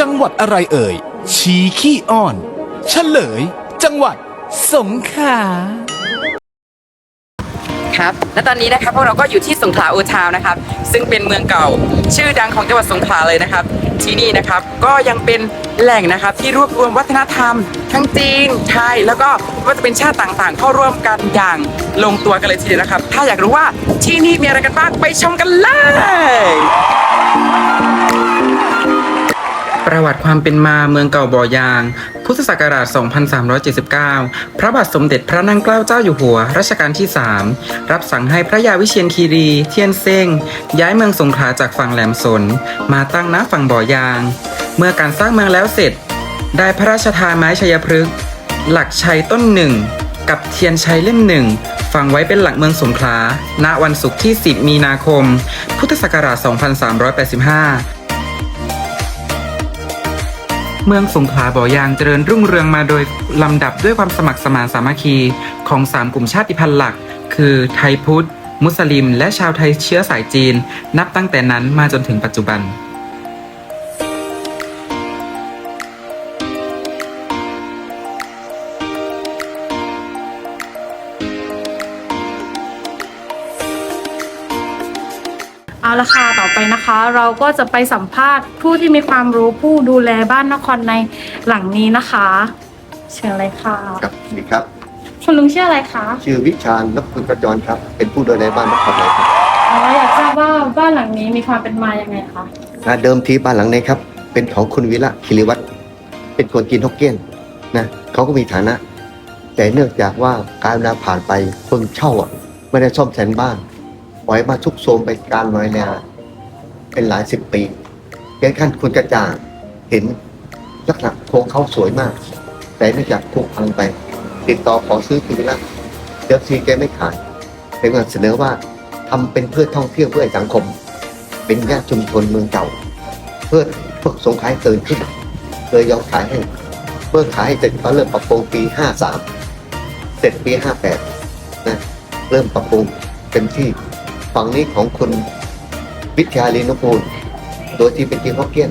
จังหวัดอะไรเอ่ย ชีขี้อ้อน เฉลย จังหวัดสงขลาครับและตอนนี้นะครับพวกเราก็อยู่ที่สงขลาอูทาวนะครับ ซึ่งเป็นเมืองเก่าชื่อดังของจังหวัดสงขลาเลยนะครับ ที่นี่นะครับ ก็ยังเป็นแหล่งนะครับที่รวบรวมวัฒนธรรม ทั้งจีนไทยแล้วก็ว่าจะเป็นชาติต่างๆ เข้าร่วมกันอย่างลงตัวกันเลยทีเดียวนะครับ ถ้าอยากรู้ว่าที่นี่มีอะไรกันบ้างไปชมกันเลย ประวัติความเป็นมาเมืองเก่าบ่อยาง พุทธศักราช 2379 พระบาทสมเด็จพระนั่งเกล้าเจ้าอยู่หัวรัชกาลที่ 3 รับสั่งให้พระยาวิเชียนคีรี เทียนเซ้งย้ายเมืองสงขลาจากฝั่งแหลมสน มาตั้งณฝั่งบ่อยาง เมื่อการสร้างเมืองแล้วเสร็จ ได้พระราชทานไม้ชัยพฤกษ์หลักชัยต้นหนึ่ง กับเทียนชัยเล่มหนึ่งฝังไว้เป็นหลักเมืองสงขลา ณ วันศุกร์ที่ 10 มีนาคม พุทธศักราช 2385 เมืองสงขลาบ่อยางเจริญรุ่งเรืองมาโดยลำดับด้วยความสมัครสมานสามัคคีของสามกลุ่มชาติพันธุ์หลัก คือไทยพุทธ มุสลิม และชาวไทยเชื้อสายจีน นับตั้งแต่นั้นมาจนถึงปัจจุบัน เอาละค่ะต่อไปนะคะ เราก็จะไปสัมภาษณ์ผู้ที่มีความรู้ผู้ดูแลบ้านนครในหลังนี้นะคะ เชิญเลยค่ะครับสวัสดีครับ คุณลุงชื่ออะไรคะชื่อวิชาญนพคุณกระจรครับ เป็นผู้ดูแลบ้านนครไหนครับอ๋ออยากทราบว่าบ้านหลังนี้มีความเป็นมายังไงคะอ่าเดิมทีบ้านหลังนี้ครับ เป็นของคุณวิระคิริวัตรเป็นคนจีนฮกเกี้ยนนะเขาก็มีฐานะ แต่เนื่องจากว่าการเวลาผ่านไปคนเช่าอะไม่ได้ซ่อมแซมบ้านป ล่อยมาทุกโทรมไปการน้อยแนวเป็นหลายสิบปีเพียงขั้นคุณกระจ่างเห็นลักษณะโครงเขาสวยมาก แต่เนื่องจากถูกพังไป ติดต่อขอซื้อคุณวิระเดิมทีแกไม่ขายเป็นการเสนอว่าทำเป็นเพื่อท่องเที่ยวเพื่อสังคม เป็นย่านชุมชนเมืองเก่า เพื่อพวกสงขาให้ตื่นขึ้นเลยยอมขายให้เมื่อขายให้เสร็จก็เริ่มปรับปรุงปี 53 เสร็จปี 58นะเริ่มปรับปรุงเต็มที่ ฝั่งนี้ของคุณวิทยาลีนุกูลโดยที่เป็นจีนฮอกเกี้ยน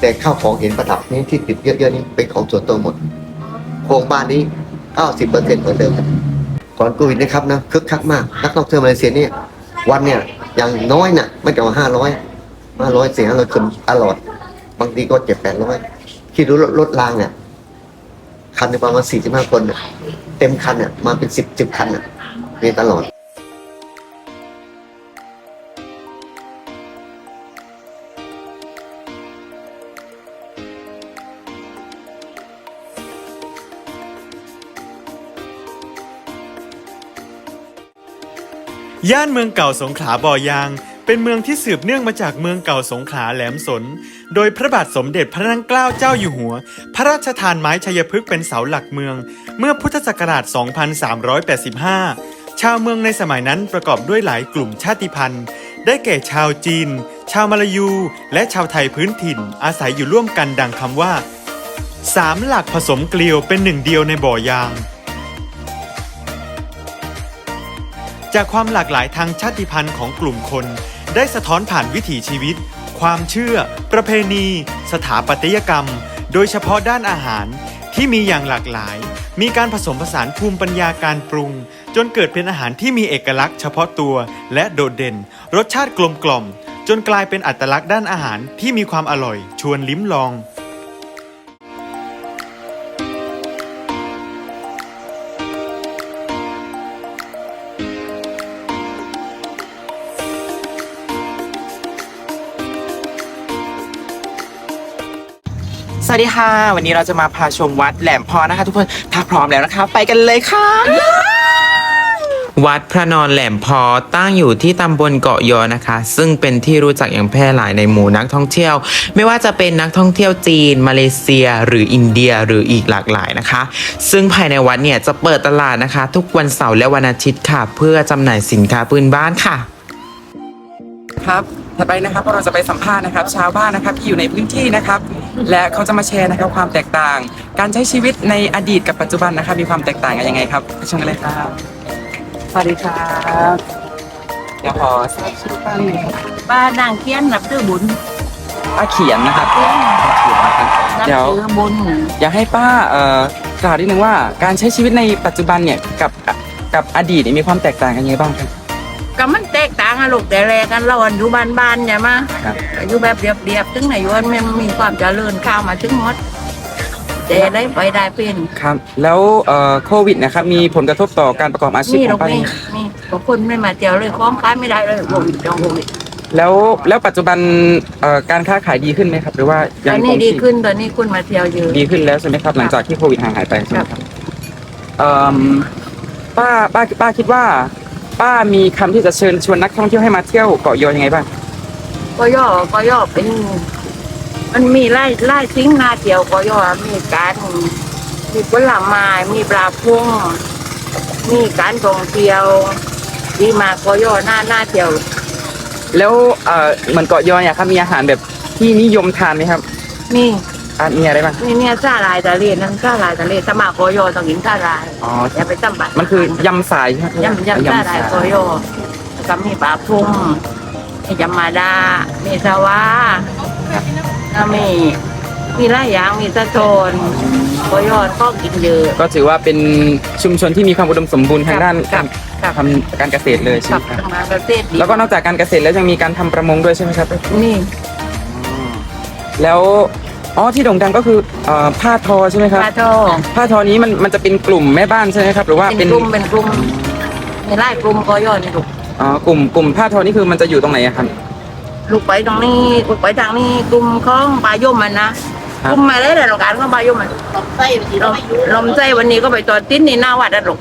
แต่ข้าวของเห็นประดับนี้ที่ติดเยอะๆนี้เป็นของส่วนตัวหมด โครงบ้านนี้ 90%เหมือนเดิมก่อนโควิดนะครับนะคึกคักมาก นักท่องเที่ยวมาเลเซียเนี่ยวันเนี่ยอย่างน้อยน่ะไม่เกินห้าร้อยห้าร้อยสี่ห้าร้อยคนตลอดบางทีก็เจ็ดแปดร้อยที่รู้รถรางเนี่ยคันประมาณสี่สิบห้าคน เต็มคันเนี่ยมาเป็นสิบสิบคันน่ะมีตลอด ย่านเมืองเก่าสงขลาบ่อยาง เป็นเมืองที่สืบเนื่องมาจากเมืองเก่าสงขลาแหลมสน โดยพระบาทสมเด็จพระนั่งเกล้าเจ้าอยู่หัว พระราชทานไม้ชัยพฤกษ์เป็นเสาหลักเมือง เมื่อพุทธศักราช 2385 ชาวเมืองในสมัยนั้นประกอบด้วยหลายกลุ่มชาติพันธุ์ ได้แก่ชาวจีน ชาวมาลายู และชาวไทยพื้นถิ่น อาศัยอยู่ร่วมกันดังคำว่าสามหลักผสมเกลียวเป็นหนึ่งเดียวในบ่อยาง จากความหลากหลายทางชาติพันธุ์ของกลุ่มคน ได้สะท้อนผ่านวิถีชีวิต ความเชื่อ ประเพณี สถาปัตยกรรม โดยเฉพาะด้านอาหารที่มีอย่างหลากหลาย มีการผสมผสานภูมิปัญญาการปรุง จนเกิดเป็นอาหารที่มีเอกลักษณ์เฉพาะตัว และโดดเด่น รสชาติกลมกล่อม จนกลายเป็นอัตลักษณ์ด้านอาหารที่มีความอร่อย ชวนลิ้มลอง วัสดีค่ะ วันนี้เราจะมาพาชมวัดแหลมพอนะคะ ทุกคนถ้าพร้อมแล้วนะคะ ไปกันเลยค่ะ วัดพระนอนแหลมพอตั้งอยู่ที่ตำบลเกาะยอนะคะ ซึ่งเป็นที่รู้จักอย่างแพร่หลายในหมู่นักท่องเที่ยว ไม่ว่าจะเป็นนักท่องเที่ยวจีน มาเลเซีย หรืออินเดียหรืออีกหลากหลายนะคะ ซึ่งภายในวัดเนี่ยจะเปิดตลาดนะคะ ทุกวันเสาร์และวันอาทิตย์ค่ะ เพื่อจำหน่ายสินค้าพื้นบ้านค่ะ ครับต่อไปนะครับเราจะไปสัมภาษณ์นะครับชาวบ้านนะครับที่อยู่ในพื้นที่นะครับ และเขาจะมาแชร์นะครับความแตกต่าง การใช้ชีวิตในอดีตกับปัจจุบันนะครับมีความแตกต่างกันยังไงครับไปชมกันเลยครับสวัสดีครับเดี๋ยวขอทราบชื่อบ้านหน่อยครับบ้านนางเทียนนับถือบุญป้าเขียนนะครับป้าเขียนนะครับเดี๋ยวบุญอยากให้ป้าเอ่อกล่าวนิดนึงว่าการใช้ชีวิตในปัจจุบันเนี่ยกับกับอดีตเนี่ยมีความแตกต่างกันยังไงบ้างครับ ก็มันแตกต่างอะลูกแต่แรกกันเราอันอยู่บ้านๆเนี่ยมาครับอยู่แบบเรียบๆถึงไหนอยวันมันมีความเจริญข้าวมาถึงหมดแต่ได้ไปได้เป็นครับ แล้วเอ่อโควิดนะครับ มีผลกระทบต่อการประกอบอาชีพนี่ขลูองกป้านี่นี่บางคนไม่มาเที่ยวเลยของขายไม่ได้เลยโควิดจองโควิดแล้วแล้วปัจจุบันเอ่อการค้าขายดีขึ้นไหมครับ หรือว่าตยัองนคนี้งดีที่ขึ้นตอนนี้คุณมาเที่ยวเยอะ ดีขึ้นแล้วใช่ไหมครับ หลังจากที่โควิดห่างหายไปใช่ไหมครับเอ่อป้าป้าป้าคิดว่า ป้ามีคำที่จะเชิญชวนนักท่องเที่ยวให้มาเที่ยวเกาะยอยังไงบ้างก็ย่อก็ย่อเป็น มันมีไล่ไล่ทิ้งนาเที่ยวก็ย่อมีการมีผลไม้มีปลาพุ่งมีการท่องเที่ยวดีมากก็ย่อหน้าหน้าเที่ยว แล้วเอ่อเหมือนเกาะยอเนี่ยครับมีอาหารแบบที่นิยมทานไหมครับนี่ อะมีอะไรบ้าง นี่เนี่ยซาลายทะเลนั่นซาลายทะเลสมาโกโยต้องกินซาลายอ๋อ อย่าไปตั้มบัตรมันคือยำสายใช่ไหมครับยำยำซาลายโกโยแล้วก็มีปลาพุ่งมียำมาดา มีสวาแล้วมีมีหลายอย่างมีสะโจนโกโยก็กินเยอะ ก็ถือว่าเป็นชุมชนที่มีความอุดมสมบูรณ์ทางด้านครัการบครับ ทำการเกษตรเลยใช่ขัไหบมครับทำงานเกษตรดีแล้วก็นอกจากการเกษตรแล้วยังมีการทำประมงด้วยใช่ไหมครับ นี่ แล้ว อ๋อที่โด่งดังก็คือเอ่อผ้าทอใช่ไหมครับ ปลาโตผ้าทอนี้มันมันจะเป็นกลุ่มแม่บ้านใช่ไหมครับ หรือว่าเป็เป็นนกลุ่มเป็นกลุ่มมีไล่กลุ่มโกโยนี่ลูกอ๋อกลุ่มกลุ่มผ้าทอนี่คือมันจะอยู่ตรงไหนอะครับ ลูกไปตรงนี้ลูกไปทางนี้กลุ่มของปลายมมันนะครักบลุ่มมาเลยแต่ละการของปลายมมัน ลมไส้ลมไส้วันนี้ก็ไปตัวติ้นนี่หน้าวัดอะลูก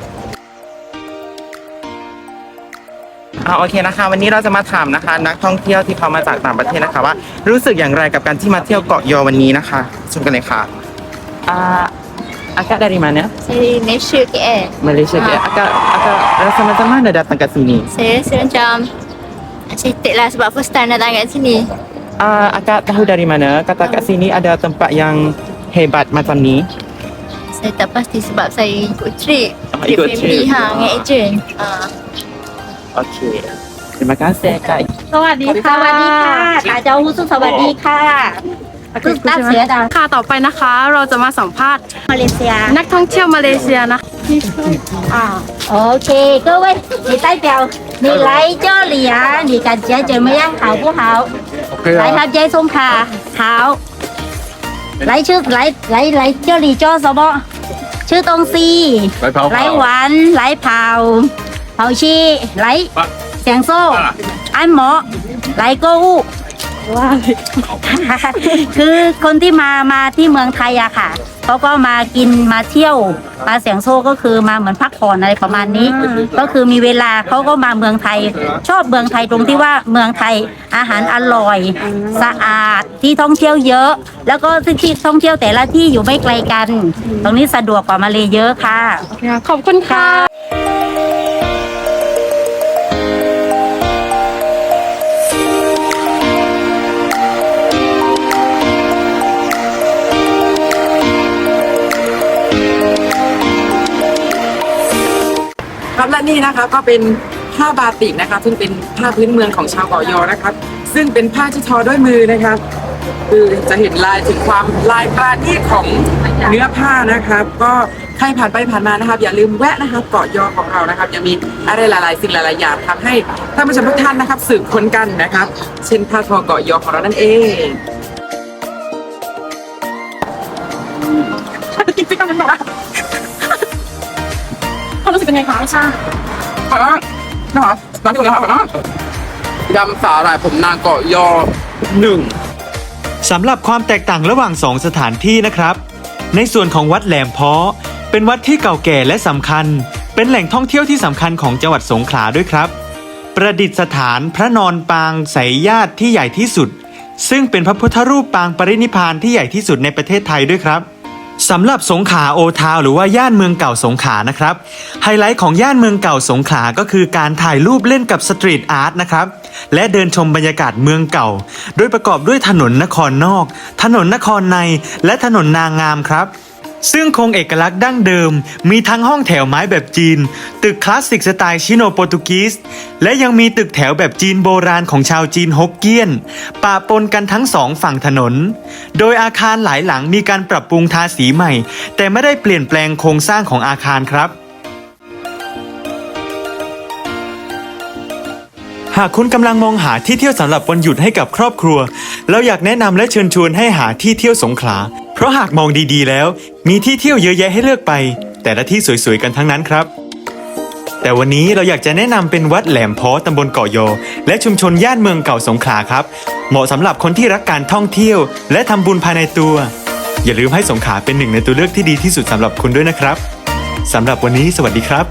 อ่าโอเคนะคะ วันนี้เราจะมาถามนะคะ นักท่องเที่ยวที่เขามาจากต่างประเทศนะคะว่า รู้สึกอย่างไรกับการที่มาเที่ยวเกาะยอวันนี้นะคะชมกันเลยค่ะอ่าอากาศ dari mana Saya Malaysia KL. Malaysia ke agak agak rasa macam mana datang kat sini Saya rasa macam cantik lah sebab first time datang kat sini. Ah, akak tahu dari mana kata kat sini ada tempat yang hebat macam ni Saya tak pasti sebab saya ikut trip. Ah, ikut family trip. ha dengan agent. Ha. โอเคมาการเซกาย สวัสดีค่ะสวัสดีค่ะตาเจ้าฮู้สุสวัสดีค่ะคุณตาเสียดาค่ะต่อไปนะคะ เราจะมาสัมภาษณ์มาเลเซียนักท่องเที่ยวมาเลเซียนะอ่าโอเคก็เว้ย你代表你来这里啊你感觉怎么样好不好来他接送卡好来吃来来来这里做什么吃东西来玩来跑 เผาชีไรลเสียงโซ่ อันหมอไรโกอู้คือคนที่มามาที่เมืองไทยอะค่ะเขาก็มากินมาเที่ยวมาเสียงโซ่ก็คือมาเหมือนพักผ่อนอะไรประมาณนี้ ก็คือมีเวลาเขาก็มาเมืองไทย ชอบเมืองไทยตรงที่ว่าเมืองไทยอาหารอร่อย สะอาดที่ท่องเที่ยวเยอะ แล้วก็ที่ท่องเที่ยวแต่ละที่อยู่ไม่ไกลกัน ตรงนี้สะดวกกว่ามาเลยเยอะค่ะ ขอบคุณค่ะ นี่นะคะก็เป็นผ้าบาติกนะคะซึ่งเป็นผ้าพื้นเมืองของชาวเกาะยอนะครับ ซึ่งเป็นผ้าที่ทอด้วยมือนะครับคือจะเห็นลายถึงความลายปราณีตของเนื้อผ้านะครับ ก็ใครผ่านไปผ่านมานะครับ อย่าลืมแวะนะครับเกาะยอของเรานะครับยังมีอะไรหลายๆ สิ่งหลายๆอย่างทำให้ท่านผู้ชมทุกท่านนะครับสืบค้นกันนะครับ เช่นผ้าทอเกาะยอของเรานั่นเองจริงๆมันแบบความด เป็นไงคะชาครับนะครับร้านที่ผมนะครับยำสาหร่ายผมนางเกาะยอหนึ่งสำหรับความแตกต่างระหว่างสองสถานที่นะครับ ในส่วนของวัดแหลมเพาะ เป็นวัดที่เก่าแก่และสำคัญ เป็นแหล่งท่องเที่ยวที่สำคัญของจังหวัดสงขลาด้วยครับ ประดิษฐานพระนอนปางไสยญาติที่ใหญ่ที่สุด ซึ่งเป็นพระพุทธรูปปางปรินิพพานที่ใหญ่ที่สุดในประเทศไทยด้วยครับ สำหรับสงขลาโอทาวหรือว่าย่านเมืองเก่าสงขลานะครับ ไฮไลท์ของย่านเมืองเก่าสงขลาก็คือการถ่ายรูปเล่นกับสตรีทอาร์ตนะครับและเดินชมบรรยากาศเมืองเก่า โดยประกอบด้วยถนนนครนอก ถนนนครใน และถนนนางงามครับ ซึ่งคงเอกลักษณ์ดั้งเดิม มีทั้งห้องแถวไม้แบบจีน ตึกคลาสสิกสไตล์ชิโนโปรตุกีส และยังมีตึกแถวแบบจีนโบราณของชาวจีนฮกเกี้ยน ปะปนกันทั้งสองฝั่งถนน โดยอาคารหลายหลังมีการปรับปรุงทาสีใหม่ แต่ไม่ได้เปลี่ยนแปลงโครงสร้างของอาคารครับหากคุณกำลังมองหาที่เที่ยวสำหรับวันหยุดให้กับครอบครัว เราอยากแนะนำและเชิญชวนให้หาที่เที่ยวสงขลา เพราะหากมองดีๆแล้ว มีที่เที่ยวเยอะแยะให้เลือกไป แต่ละที่สวยๆกันทั้งนั้นครับ แต่วันนี้เราอยากจะแนะนำเป็นวัดแหลมพอตำบลเกาะยอ และชุมชนย่านเมืองเก่าสงขลาครับ เหมาะสำหรับคนที่รักการท่องเที่ยว และทำบุญภายในตัว อย่าลืมให้สงขลาเป็นหนึ่งในตัวเลือกที่ดีที่สุดสำหรับคุณด้วยนะครับสำหรับวันนี้สวัสดีครับ